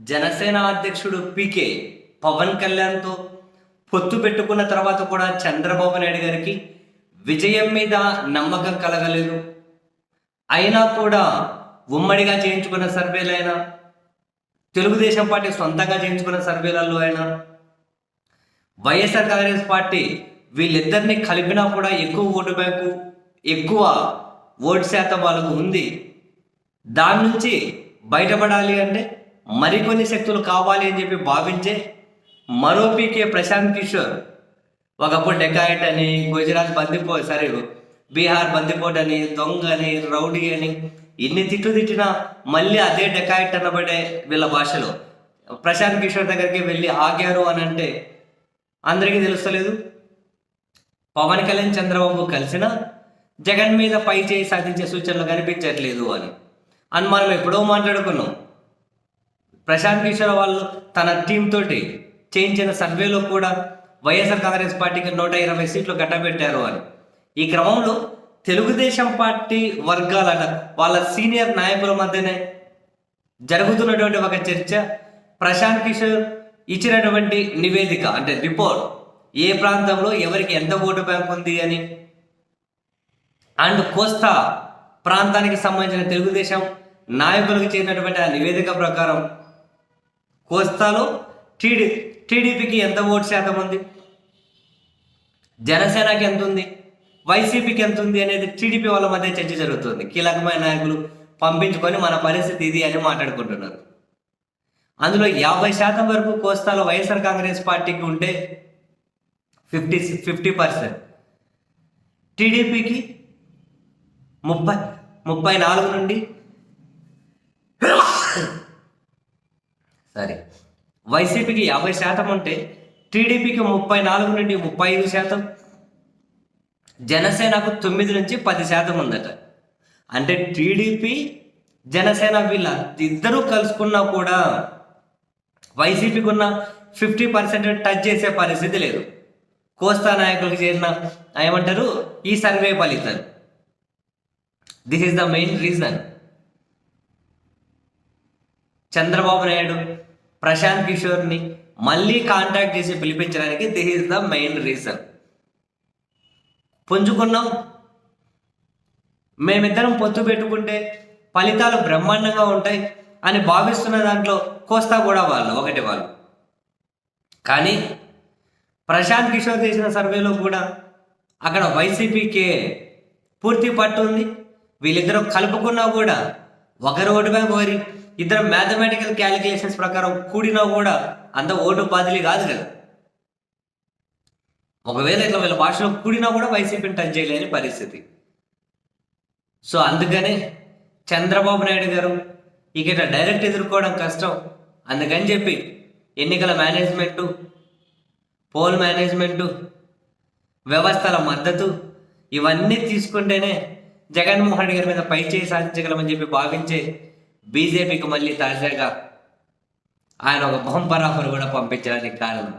జనసేన అధ్యక్షుడు పీకే పవన్ కళ్యాణ్తో పొత్తు పెట్టుకున్న తర్వాత కూడా చంద్రబాబు నాయుడు గారికి విజయం మీద నమ్మకం కలగలేదు. అయినా కూడా ఉమ్మడిగా చేయించుకున్న సర్వేలైనా తెలుగుదేశం పార్టీ సొంతంగా చేయించుకున్న సర్వేలలో అయినా వైఎస్ఆర్ కాంగ్రెస్ పార్టీ వీళ్ళిద్దరిని కలిపినా కూడా ఎక్కువ ఓటు బ్యాంకు ఎక్కువ ఓటు శాతం వాళ్ళకు ఉంది. దాని నుంచి బయటపడాలి అంటే మరికొన్ని శక్తులు కావాలి అని చెప్పి భావించే మరో పీకే ప్రశాంత్ కిషోర్. ఒకప్పుడు డెకాయిట్ అని గుజరాత్ బందిపో సరే బీహార్ బందిపోట్ అని దొంగ అని రౌడీ అని ఇన్ని తిట్టు తిట్టినా మళ్ళీ అదే డెకాయిట్ అనబడే వీళ్ళ భాషలో. ప్రశాంత్ కిషోర్ దగ్గరికి వెళ్ళి ఆగారు అని అంటే అందరికీ తెలుస్తలేదు. పవన్ కళ్యాణ్ చంద్రబాబు కలిసిన జగన్ మీద పై చేయి సాధించే సూచనలు కనిపించట్లేదు అని. అని మనం ఎప్పుడో మాట్లాడుకున్నాం. ప్రశాంత్ కిషోర్ వాళ్ళు తన టీం తోటి చేయించిన సర్వేలో కూడా వైఎస్ఆర్ కాంగ్రెస్ పార్టీకి నూట ఇరవై సీట్లు గట్టబెట్టారు అని. ఈ క్రమంలో తెలుగుదేశం పార్టీ వర్గాలట వాళ్ళ సీనియర్ నాయకుల మధ్యనే జరుగుతున్నటువంటి ఒక చర్చ. ప్రశాంత్ కిషోర్ ఇచ్చినటువంటి నివేదిక అంటే రిపోర్ట్ ఏ ప్రాంతంలో ఎవరికి ఎంత ఓటు బ్యాంక్ ఉంది అని. అండ్ కోస్తా ప్రాంతానికి సంబంధించిన తెలుగుదేశం నాయకులకు చేరినటువంటి ఆ నివేదిక ప్రకారం కోస్తాలో టీడీ టీడీపీకి ఎంత ఓటు శాతం ఉంది? జనసేనకి ఎంత ఉంది? వైసీపీకి ఎంత ఉంది అనేది టీడీపీ వాళ్ళ మధ్య చర్చ జరుగుతుంది. కీలకమైన నాయకులు పంపించుకొని మన పరిస్థితి ఇది అని మాట్లాడుకుంటున్నారు. అందులో యాభై శాతం వరకు కోస్తాలో వైఎస్ఆర్ కాంగ్రెస్ పార్టీకి ఉంటే ఫిఫ్టీ ఫిఫ్టీ పర్సెంట్. టీడీపీకి ముప్పై ముప్పై నాలుగు నుండి సరే. వైసీపీకి యాభై శాతం ఉంటే టీడీపీకి ముప్పై నాలుగు నుండి ముప్పై ఐదు శాతం. జనసేనకు తొమ్మిది నుంచి పది శాతం ఉందట. అంటే టీడీపీ జనసేన వీళ్ళ ఇద్దరూ కలుసుకున్నా కూడా వైసీపీకి ఉన్న ఫిఫ్టీ పర్సెంట్ టచ్ చేసే పరిస్థితి లేదు. కోస్తా నాయకులకు చేరిన ఏమంటారు? ఈ సర్వే ఫలితాలు this is the main reason Chandrababu Naidu Prashant కిషోర్ని మళ్ళీ కాంటాక్ట్ చేసి పిలిపించడానికి this is the main reason. పుంజుకున్నాం. మేమిద్దరం పొత్తు పెట్టుకుంటే ఫలితాలు బ్రహ్మాండంగా ఉంటాయి అని భావిస్తున్న దాంట్లో కోస్తా కూడా వాళ్ళు ఒకటి వాళ్ళు. కానీ ప్రశాంత్ కిషోర్ చేసిన సర్వేలో కూడా అక్కడ వైసీపీకే పూర్తి పట్టు ఉంది. వీళ్ళిద్దరూ కలుపుకున్నా కూడా ఒకరు ఓటు బ్యాంక్ ఒకరి ఇద్దరు మ్యాథమెటికల్ క్యాలిక్యులేషన్స్ ప్రకారం కూడినా కూడా అంత ఓటు బాదిలి కాదు కదా. ఒకవేళ ఇట్లా వీళ్ళ భాషలో కూడినా కూడా వైసీపీని టచ్ చేయలేని పరిస్థితి. సో అందుకనే చంద్రబాబు నాయుడు గారు ఇక ఇట్లా డైరెక్ట్ ఎదుర్కోవడం కష్టం. అందుకని చెప్పి ఎన్నికల మేనేజ్మెంటు పోల్ మేనేజ్మెంటు వ్యవస్థల మద్దతు ఇవన్నీ తీసుకుంటేనే జగన్మోహన్ రెడ్డి గారి మీద పై చేయి సాధించగలమని చెప్పి భావించే బీజేపీకి మళ్ళీ తాజాగా ఆయన ఒక బంపర్ ఆఫర్ కూడా పంపించడానికి కారణం.